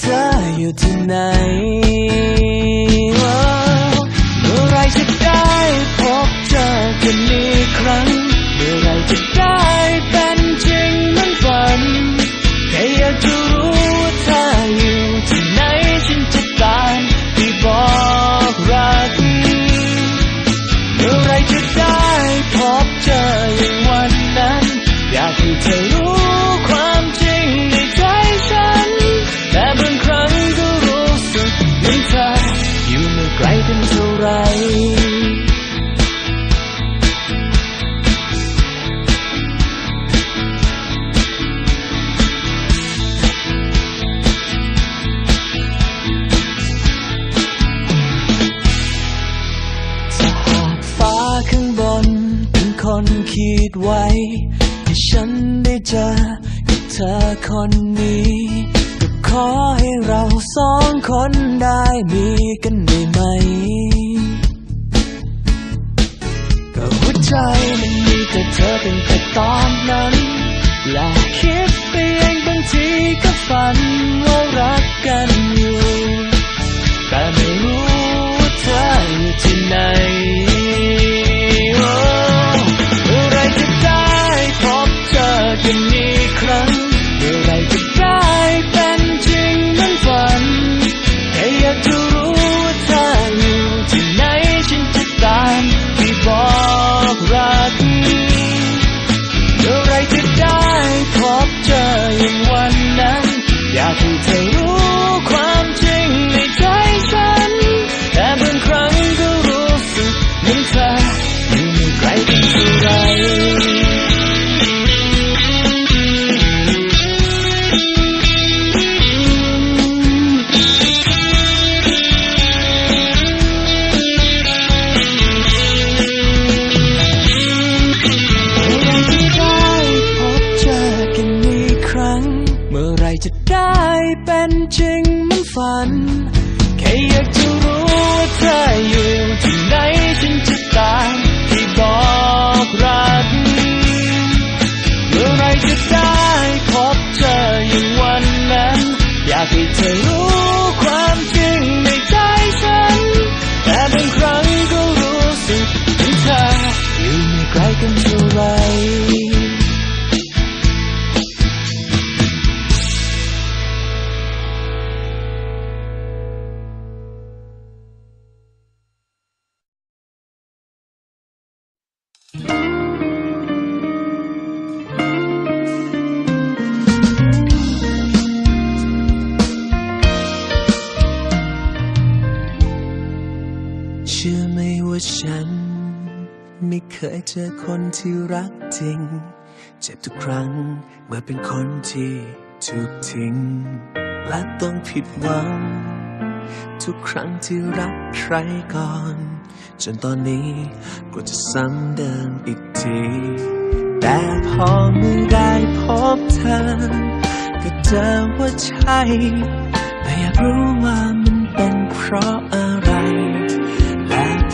เธออยู่ที่ไหนว้าวเมื่อไรจะได้พบเจอกันอีกครั้ง เมื่อไรจะได้ คิดไว้ให้ฉันได้เจอกับเธอคนนี้ก็ขอให้เราสองคนได้มีกันได้ไหม ก็หัวใจมันมีแต่เธอตั้งแต่ตอนนั้น และคิดไปเองบางทีก็ฝันว่ารักกันอยู่ ฝัน แค่อยากจะรู้ว่าเธออยู่ที่ไหนฉันจะตามที่บอกรัก เมื่อไรจะได้พบเจออย่างวันนั้น อยากให้เธอรู้ เจอคนที่รักจริง เจ็บทุกครั้งเมื่อเป็นคนที่ถูกทิ้ง และต้องผิดหวัง ทุกครั้งที่รักใครก่อน จนตอนนี้ก็จะซ้ำเดิมอีกที แต่พอเมื่อได้พบเธอ ก็เจอว่าใช่ แต่อยากรู้ว่ามันเป็นเพราะอะไรและ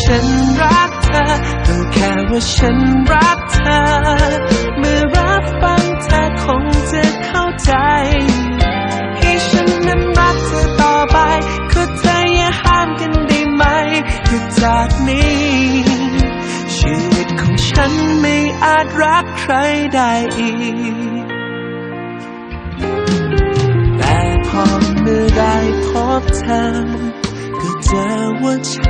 ฉันรักเธอรู้แค่ว่าฉันรักเธอ เมื่อรับฟังเธอคงจะเข้าใจ ให้ฉันนั้นรักเธอต่อไปขอเธออย่าห้ามกันได้ไหมหยุดจากนี้ ชีวิตของฉันไม่อาจรักใครได้อีก แต่พอเมื่อได้พบเธอ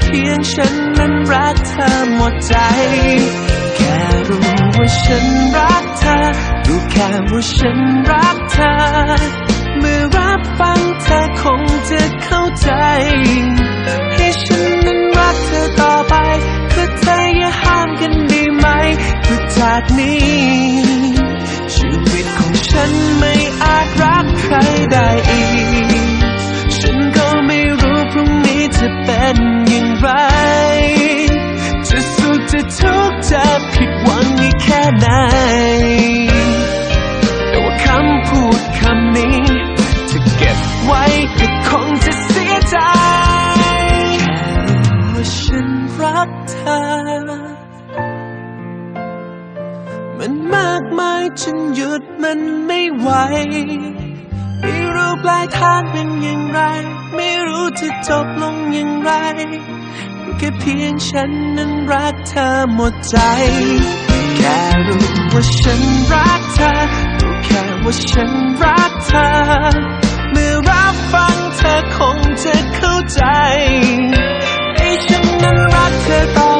เพียงฉันนั้นรักเธอหมดใจ แค่รู้ว่าฉันรักเธอ รู้แค่ว่าฉันรักเธอ เมื่อรับฟังเธอคงจะเข้าใจ ให้ฉันนั้นรักเธอต่อไป คือเธออย่าห้ามกันด้ไหมคือจากนี้ มันมากมายจนหยุดมันไม่ไหว ไม่รู้ปลายทางเป็นอย่างไร ไม่รู้จะจบลงอย่างไรแค่เพียงฉันนั้นรักเธอหมดใจ แค่รู้ว่าฉันรักเธอรู้แค่ว่าฉันรักเธอ เมื่อรับฟังเธอคงจะเข้าใจให้ฉันนั้นรักเธอต่อ